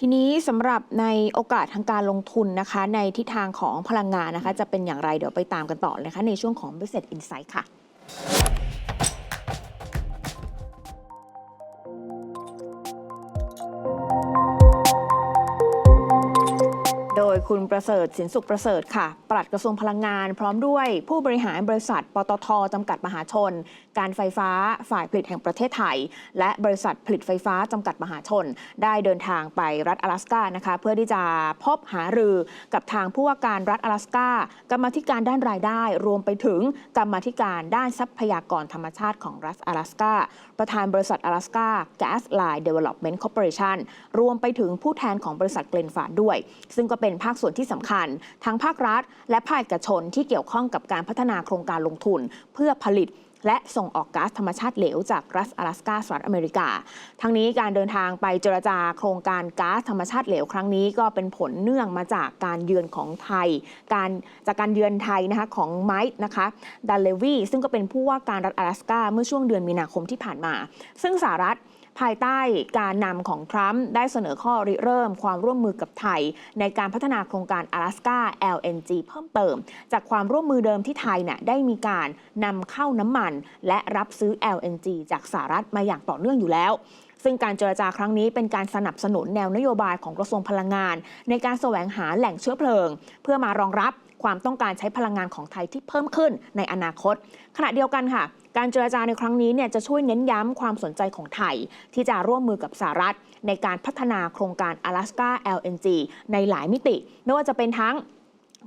ทีนี้สำหรับในโอกาสทางการลงทุนนะคะ ในทิศทางของพลังงานนะคะ จะเป็นอย่างไรเดี๋ยวไปตามกันต่อเลยคะในช่วงของ Business Insight ค่ะ โดยคุณประเสริฐสินสุขประเสริฐค่ะปลัดกระทรวงพลังงาน พร้อมด้วยผู้บริหารบริษัท ปตทจำกัดมหาชน การไฟฟ้าฝ่ายผลิตแห่งประเทศไทย และบริษัทผลิตไฟฟ้าจำกัดมหาชน ได้เดินทางไปรัฐ阿拉สกานะคะ เพื่อที่จะพบหารือกับทางผู้ว่าการรัฐ阿拉สกากรรมาธิการด้านรายได้ รวมไปถึงกรรมาธิการด้านทรัพยากรธรรมชาติของรัฐ阿拉สกาประธานบริษัท阿拉สกา Gas Line Development Corporation รวมไปถึงผู้แทนของบริษัทเกลนฟาร์ดด้วย ซึ่งก็เป็น ภาคส่วนที่สำคัญ ทั้งภาครัฐ และภาคเอกชนที่เกี่ยวข้องกับการพัฒนาโครงการลงทุน เพื่อผลิต และส่งออกก๊าซธรรมชาติเหลวจากรัฐ阿拉สกาสหรัฐอเมริกา ทั้งนี้การเดินทางไปเจรจาโครงการก๊าซธรรมชาติเหลวครั้งนี้ก็เป็นผลเนื่องมาจากการเยือนของไทย การจากการเยือนไทยนะคะของไมค์นะคะดันเลวีซึ่งก็เป็นผู้ว่าการรัฐ阿拉สกาเมื่อช่วงเดือนมีนาคมที่ผ่านมา ซึ่งสหรัฐ ภายใต้การนำของทรัมป์ได้เสนอข้อริเริ่มความร่วมมือกับไทย ในการพัฒนาโครงการ阿拉斯加 LNG เพิ่มเติม จากความร่วมมือเดิมที่ไทยเนี่ยได้มีการนำเข้าน้ำมัน และรับซื้อ LNG จากสหรัฐมาอย่างต่อเนื่องอยู่แล้ว ซึ่งการเจรจาครั้งนี้เป็นการสนับสนุนแนวนโยบายของกระทรวงพลังงาน ในการแสวงหาแหล่งเชื้อเพลิง เพื่อมารองรับความต้องการใช้พลังงานของไทยที่เพิ่มขึ้นในอนาคต ขณะเดียวกันค่ะ การเจรจาในครั้งนี้เนี่ยจะช่วยเน้นย้ำความสนใจของไทย ที่จะร่วมมือกับสหรัฐ ในการพัฒนาโครงการ Alaska LNG ในหลายมิติ ไม่ว่าจะเป็นทั้ง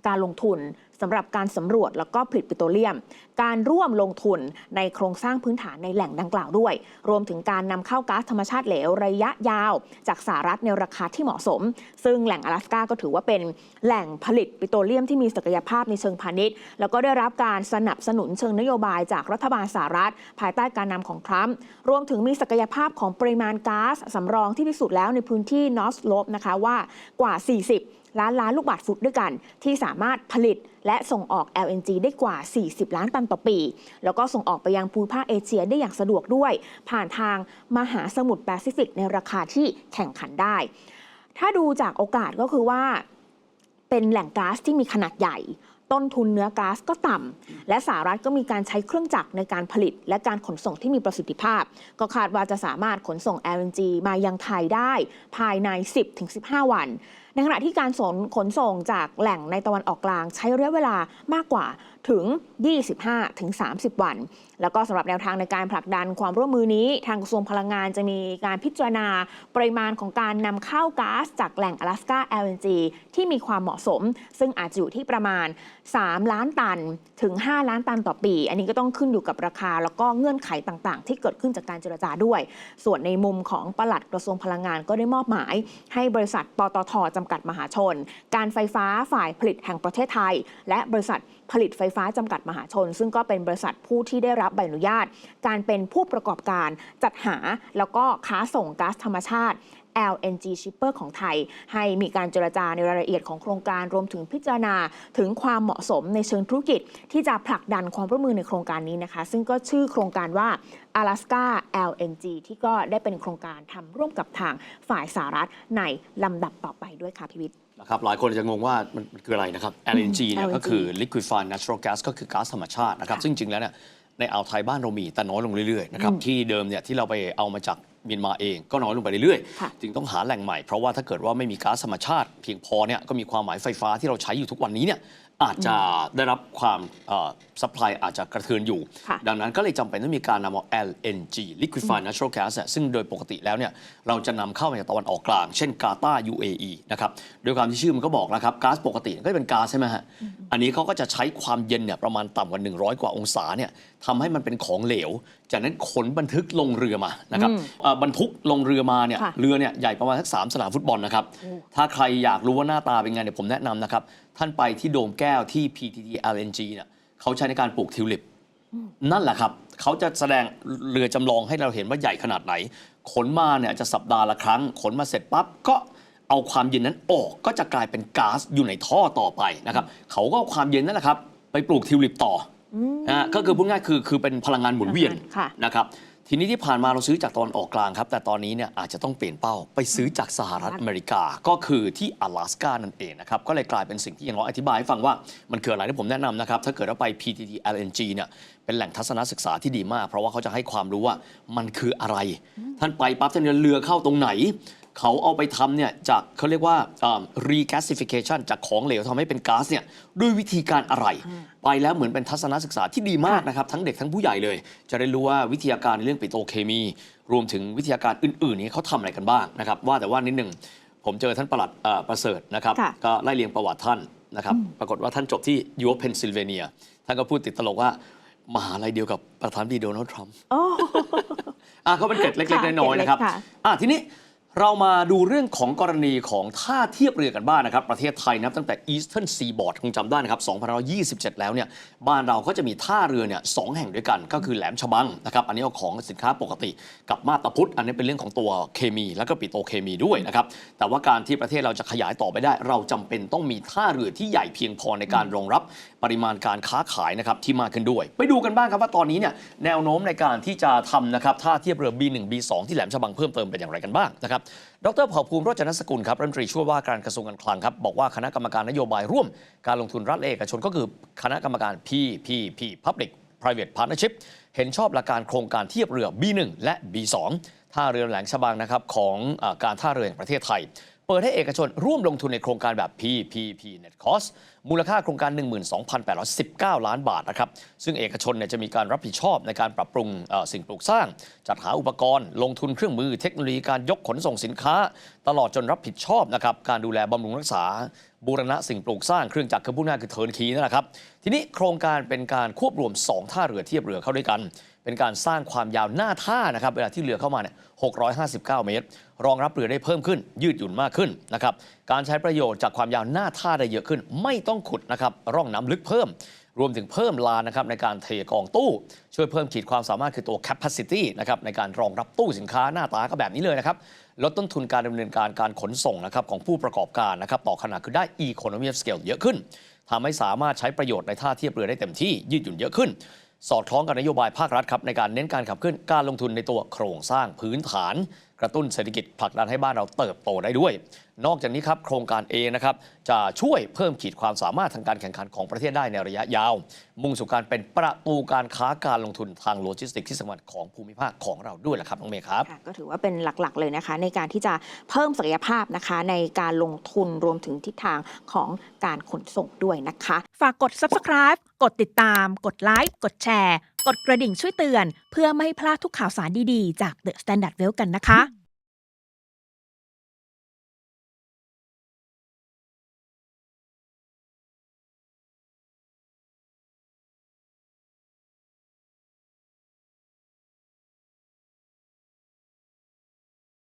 การลงทุน สำหรับการสำรวจแล้วก็ผลิตปิโตรเลียม การร่วมลงทุนในโครงสร้างพื้นฐานในแหล่งดังกล่าวด้วย รวมถึงการนำเข้าก๊าซธรรมชาติเหลวระยะยาว จากสหรัฐในราคาที่เหมาะสม ซึ่งแหล่ง阿拉สกาก็ถือว่าเป็นแหล่งผลิตปิโตรเลียมที่มีศักยภาพในเชิงพาณิชย์ แล้วก็ได้รับการสนับสนุนเชิงนโยบายจากรัฐบาลสหรัฐ ภายใต้การนำของทรัมป์รวมถึงมีศักยภาพของปริมาณก๊าซสำรองที่พิสูจน์แล้วในพื้นที่นอสโลปนะคะว่ากว่า 40 ล้านล้านลูกบาศก์ฟุตด้วยกัน ที่สามารถผลิตและส่งออก LNG ได้กว่า 40 ล้านตันต่อปี แล้วก็ส่งออกไปยังภูมิภาคเอเชียได้อย่างสะดวกด้วย ผ่านทางมหาสมุทรแปซิฟิกในราคาที่แข่งขันได้ ถ้าดูจากโอกาสก็คือว่า เป็นแหล่งก๊าซที่มีขนาดใหญ่ต้นทุนเนื้อก๊าซก็ต่ำและสหรัฐก็มีการใช้เครื่องจักรในการผลิต และการขนส่งที่มีประสิทธิภาพ ก็คาดว่าจะสามารถขนส่ง LNG มายังไทยได้ ภายใน 10-15 วัน ในขณะที่การนขนส่งจากแหล่งในตะวันออกกลางใช้ระยะเวลามากกว่าถึง 25 ถึง 30 วัน แล้วก็สำหรับแนวทางในการผลักดันความร่วมมือนี้ ทางกระทรวงพลังงานจะมีการพิจารณาปริมาณของการนำเข้าก๊าซจากแหล่ง Alaska LNG ที่มีความเหมาะสม ซึ่งอาจจะอยู่ที่ประมาณ 3 ล้านตันถึง 5 ล้านตันต่อปี อันนี้ก็ต้องขึ้นอยู่กับราคา แล้วก็เงื่อนไขต่างๆ ที่เกิดขึ้นจากการเจรจาด้วย ส่วนในมุมของปลัดกระทรวงพลังงานก็ได้มอบหมาย ให้บริษัทปตทจำกัดมหาชน การไฟฟ้าฝ่ายผลิตแห่งประเทศไทย และบริษัทผลิตไฟฟ้าจำกัดมหาชน ซึ่งก็เป็นบริษัทผู้ที่ได้รับใบอนุญาต การเป็นผู้ประกอบการจัดหาแล้วก็ค้าส่งก๊าซธรรมชาติ LNG shipper ของไทย ให้มีการเจรจาในรายละเอียดของโครงการรวมถึงพิจารณาถึงความเหมาะสมในเชิงธุรกิจ ที่จะผลักดันความร่วมมือในโครงการนี้นะคะ ซึ่งก็ชื่อโครงการว่า Alaska LNG ที่ก็ได้เป็นโครงการทำร่วมกับทางฝ่ายสหรัฐในลำดับต่อไปด้วยค่ะพิวิทย์นะครับหลายคนจะงงว่ามันมันคืออะไรนะครับ LNG เนี่ย LNG ก็คือ liquefied natural gas ก็คือก๊าซธรรมชาตินะครับค่ะซึ่งจริงๆแล้วเนี่ยในอ่าวไทยบ้านเรามีแต่น้อยลงเรื่อยๆนะครับที่เดิมเนี่ยที่เราไปเอามาจาก เมียนมาเองก็น้อยลงไปเรื่อยค่ะๆจึงต้องหาแหล่งใหม่เพราะว่าถ้าเกิดว่าไม่มีก๊าซธรรมชาติเพียงพอเนี่ยก็มีความหมายไฟฟ้าที่เราใช้อยู่ทุกวันนี้เนี่ย อาจจะได้รับความซัพพลายอาจจะกระเทือนอยู่ค่ะดังนั้นก็เลยจำเป็นต้องมีการนำเอา LNG liquefied natural gas เนี่ยซึ่งโดยปกติแล้วเนี่ยเราจะนำเข้ามาจากตะวันออกกลาง เช่นกาตาร์ UAE นะครับโดยความที่ชื่อมันก็บอกแล้วครับก๊าซปกติก็เป็นก๊าซใช่ไหมฮะอันนี้เขาก็จะใช้ความเย็นเนี่ยประมาณต่ำกว่า 100 กว่าองศาเนี่ยทำให้มันเป็นของเหลว จากนั้นขนบันทึกลงเรือมานะครับเอ่อบรรทุกลงเรือมาเนี่ยค่ะเรือเนี่ยใหญ่ประมาณสักสามสนามฟุตบอลนะครับถ้าใครอยากรู้ว่าหน้าตาเป็นไงเดี๋ยวผมแนะนำนะครับ ท่านไปที่โดมแก้วที่ PTT LNG เนี่ยเขาใช้ในการปลูกทิวลิป นั่นแหละครับ เขาจะแสดงเรือจำลองให้เราเห็นว่าใหญ่ขนาดไหน ขนมาเนี่ยจะสัปดาห์ละครั้ง ขนมาเสร็จปั๊บก็เอาความเย็นนั้นออกก็จะกลายเป็นก๊าซอยู่ในท่อต่อไปนะครับเขาก็เอาความเย็นนั่นแหละครับ ไปปลูกทิวลิปต่ออนะฮะก็คือพูดง่ายๆคือคือเป็นพลังงานหมุนเวียนค่ะนะครับ ทีนี้ที่ผ่านมาเราซื้อจากตอนออกกลางครับ แต่ตอนนี้เนี่ยอาจจะต้องเปลี่ยนเป้าไปซื้อจากสหรัฐอเมริกา ก็คือที่阿拉斯加นั่นเองนะครับ ก็เลยกลายเป็นสิ่งที่อย่างน้อยอธิบายให้ฟังว่ามันคืออะไรที่ผมแนะนำนะครับ ถ้าเกิดว่าไป PTT LNG เนี่ยเป็นแหล่งทัศนศึกษาที่ดีมาก เพราะว่าเขาจะให้ความรู้ว่ามันคืออะไร ท่านไปปั๊บท่านจะเรือเข้าตรงไหน เขาเอาไปทำเนี่ยจากเขาเรียกว่าอ่า regasification จากของเหลวทำให้เป็นก๊าซเนี่ยด้วยวิธีการอะไร ไปแล้วเหมือนเป็นทัศนศึกษาที่ดีมากนะครับ ทั้งเด็กทั้งผู้ใหญ่เลย จะได้รู้ว่าวิทยาการในเรื่องปิโตรเคมี รวมถึงวิทยาการอื่นๆนี้เขาทำอะไรกันบ้างนะครับ ว่าแต่ว่านิดหนึ่งผมเจอท่านประหลัดเอ่อประเสริฐนะครับ ค่ะ ก็ไล่เรียงประวัติท่านนะครับ ปรากฏว่าท่านจบที่ยูเพนซิลเวเนีย ท่านก็พูดติดตลกว่ามหาลัยเดียวกับประธานาธิบดีโดนัลด์ทรัมป์ โอ้ อะก็เป็นเกร็ดเล็กค่ะๆน้อยๆนะครับเกร็ดเล็กค่ะ อะทีนี้ เรามาดูเรื่องของกรณีของท่าเทียบเรือกันบ้างนะครับ ประเทศไทยนับตั้งแต่ Eastern Seaboard คงจำได้นะครับ2527 แล้วเนี่ยบ้านเราก็จะมีท่าเรือเนี่ยสองแห่งด้วยกัน ก็คือแหลมฉบังนะครับอันนี้เอาของสินค้าปกติ กับมาตาพุธอันนี้เป็นเรื่องของตัวเคมี แล้วก็ปิโตรเคมีด้วยนะครับแต่ว่าการที่ประเทศเราจะขยายต่อไปได้ เราจำเป็นต้องมีท่าเรือที่ใหญ่เพียงพอในการรองรับปริมาณการค้าขายนะครับที่มากขึ้นด้วย ไปดูกันบ้างครับว่าตอนนี้เนี่ยแนวโน้มในการที่จะทำนะครับท่าเทียบเรือ B1 B2 ที่แหลมฉบังเพิ่มเติมเป็นอย่างไรกันบ้างนะครับดรเผ่าภูมิโรจนสกุลครับรัฐมนตรีช่วยว่าการกระทรวงการคลังครับบอกว่าคณะกรรมการนโยบายร่วม การลงทุนรัฐเอกชนก็คือคณะกรรมการ PPP Public Private Partnership เห็นชอบหลักการโครงการเทียบเรือ B1 และ B2 ท่าเรือแหลงฉบังนะครับของอการท่าเรือแห่งประเทศไทย เปิดให้เอกชนร่วมลงทุนในโครงการแบบ PPP Net Cost มูลค่าโครงการ 12,819 ล้านบาทนะครับ ซึ่งเอกชนเนี่ยจะมีการรับผิดชอบในการปรับปรุงสิ่งปลูกสร้าง จัดหาอุปกรณ์ ลงทุนเครื่องมือเทคโนโลยีการยกขนส่งสินค้า ตลอดจนรับผิดชอบนะครับการดูแลบำรุงรักษาบูรณะสิ่งปลูกสร้างเครื่องจักรคือผู้ง่ายคือเทิร์นคีนั่นแหละครับ ทีนี้โครงการเป็นการควบรวม 2 ท่าเรือเทียบเรือเข้าด้วยกัน เป็นการสร้างความยาวหน้าท่านะครับเวลาที่เรือเข้ามาเนี่ย659 เมตร รองรับเรือได้เพิ่มขึ้น ยืดหยุ่นมากขึ้นนะครับการใช้ประโยชน์จากความยาวหน้าท่าได้เยอะขึ้น ไม่ต้องขุดนะครับร่องน้ำลึกเพิ่ม รวมถึงเพิ่มลานนะครับในการเทกองตู้ ช่วยเพิ่มขีดความสามารถคือตัว capacity นะครับในการรองรับตู้สินค้าหน้าตาก็แบบนี้เลยนะครับลดต้นทุนการดำเนินการการขนส่งนะครับของผู้ประกอบการนะครับต่อขนาดคือได้ economy of scale เยอะขึ้นทำให้สามารถใช้ประโยชน์ในท่าเทียบเรือได้เต็มที่ยืดหยุ่นเยอะขึ้น สอดคล้องกับนโยบายภาครัฐครับในการเน้นการขับเคลื่อนการลงทุนในตัวโครงสร้างพื้นฐาน กระตุ้นเศรษฐกิจผลักดันให้บ้านเราเติบโตได้ด้วย นอกจากนี้ครับโครงการเอนะครับจะช่วยเพิ่มขีดความสามารถทางการแข่งขันของประเทศได้ในระยะยาว มุ่งสู่การเป็นประตูการค้าการลงทุนทางโลจิสติกส์ที่สำคัญของภูมิภาคของเราด้วยแหละครับน้องเมย์ครับค่ะก็ถือว่าเป็นหลักๆเลยนะคะ ในการที่จะเพิ่มศักยภาพนะคะ ในการลงทุนรวมถึงทิศทางของการขนส่งด้วยนะคะ ฝากกด subscribe กดติดตาม กดไลค์กดแชร์ กดกระดิ่งช่วยเตือน เพื่อไม่ให้พลาดทุกข่าวสารดีๆ จาก The Standard Well กันนะคะ